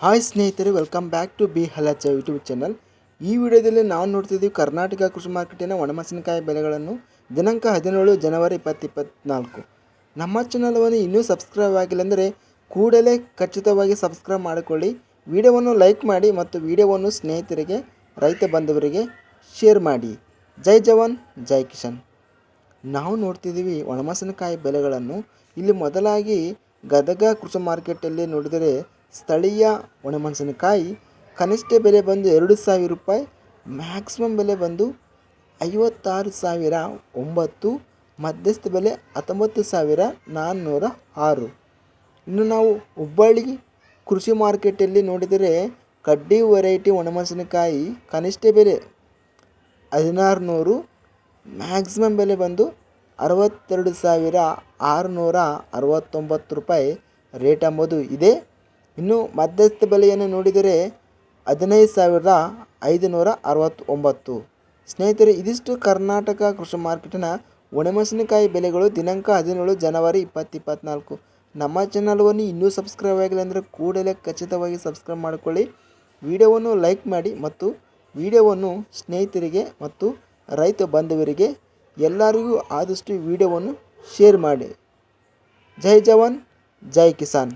Hi ಸ್ನೇಹಿತರೆ welcome back to B ಹಲಚ YouTube channel ಈ ವಿಡಿಯೋದಲ್ಲಿ ನಾವು ನೋಡ್ತಿದ್ದೀವಿ ಕರ್ನಾಟಕ ಕೃಷಿ ಮಾರ್ಕೆಟಿನ ಒಣಮೆಣಸಿನಕಾಯಿ ಬೆಲೆಗಳನ್ನು ದಿನಾಂಕ ಹದಿನೇಳು ಜನವರಿ ಇಪ್ಪತ್ತು ಇಪ್ಪತ್ತ್ನಾಲ್ಕು ನಮ್ಮ ಚಾನಲವನ್ನು ಇನ್ನೂ ಸಬ್ಸ್ಕ್ರೈಬ್ ಆಗಿಲ್ಲ ಅಂದರೆ ಕೂಡಲೇ ಖಚಿತವಾಗಿ ಸಬ್ಸ್ಕ್ರೈಬ್ ಮಾಡಿಕೊಳ್ಳಿ. ವಿಡಿಯೋವನ್ನು ಲೈಕ್ ಮಾಡಿ ಮತ್ತು ವಿಡಿಯೋವನ್ನು ಸ್ನೇಹಿತರಿಗೆ, ರೈತ ಬಂಧುವರಿಗೆ ಶೇರ್ ಮಾಡಿ. ಜೈ ಜವಾನ್, ಜೈ ಕಿಶನ್ ನಾವು ನೋಡ್ತಿದ್ದೀವಿ ಒಣಮೆಣಸಿನಕಾಯಿ ಬೆಲೆಗಳನ್ನು ಇಲ್ಲಿ ಮೊದಲಾಗಿ ಗದಗ ಕೃಷಿ ಮಾರ್ಕೆಟಲ್ಲಿ ನೋಡಿದರೆ ಸ್ಥಳೀಯ ಒಣಮೆಣಸಿನಕಾಯಿ ಕನಿಷ್ಠ ಬೆಲೆ ಬಂದು ಎರಡು ಸಾವಿರ ರೂಪಾಯಿ ಮ್ಯಾಕ್ಸಿಮಮ್ ಬೆಲೆ ಬಂದು ಐವತ್ತಾರು ಸಾವಿರ ಒಂಬತ್ತು, ಮಧ್ಯಸ್ಥ ಬೆಲೆ ಹತ್ತೊಂಬತ್ತು ಸಾವಿರ ನಾನ್ನೂರ ಆರು. ಇನ್ನು ನಾವು ಹುಬ್ಬಳ್ಳಿ ಕೃಷಿ ಮಾರ್ಕೆಟಲ್ಲಿ ನೋಡಿದರೆ ಕಡ್ಡಿ ವೆರೈಟಿ ಒಣಮೆಣಸಿನಕಾಯಿ ಕನಿಷ್ಠ ಬೆಲೆ ಹದಿನಾರು ನೂರು ಮ್ಯಾಕ್ಸಿಮಮ್ ಬೆಲೆ ಬಂದು ಅರವತ್ತೆರಡು ಸಾವಿರ ಆರುನೂರ ಅರವತ್ತೊಂಬತ್ತು ರೂಪಾಯಿ. ರೇಟ್ ಎಂಬುದು ಇದೆ ಇನ್ನು ಮಧ್ಯಸ್ಥ ಬೆಲೆಯನ್ನು ನೋಡಿದರೆ ಹದಿನೈದು ಸಾವಿರದ ಐದುನೂರ ಅರವತ್ತೊಂಬತ್ತು. ಸ್ನೇಹಿತರೆ, ಇದಿಷ್ಟು ಕರ್ನಾಟಕ ಕೃಷಿ ಮಾರ್ಕೆಟಿನ ಒಣಮೆಣಸಿನಕಾಯಿ ಬೆಲೆಗಳು ದಿನಾಂಕ ಹದಿನೇಳು ಜನವರಿ ಇಪ್ಪತ್ತು ಇಪ್ಪತ್ತ್ನಾಲ್ಕು ನಮ್ಮ ಚಾನಲ್ವನ್ನು ಇನ್ನೂ ಸಬ್ಸ್ಕ್ರೈಬ್ ಆಗಿಲ್ಲ ಅಂದರೆ ಕೂಡಲೇ ಖಚಿತವಾಗಿ ಸಬ್ಸ್ಕ್ರೈಬ್ ಮಾಡಿಕೊಳ್ಳಿ. ವಿಡಿಯೋವನ್ನು ಲೈಕ್ ಮಾಡಿ ಮತ್ತು ವಿಡಿಯೋವನ್ನು ಸ್ನೇಹಿತರಿಗೆ ಮತ್ತು ರೈತ ಬಾಂಧವರಿಗೆ ಎಲ್ಲರಿಗೂ ಆದಷ್ಟು ವಿಡಿಯೋವನ್ನು ಶೇರ್ ಮಾಡಿ. ಜೈ ಜವಾನ್, ಜೈ ಕಿಸಾನ್.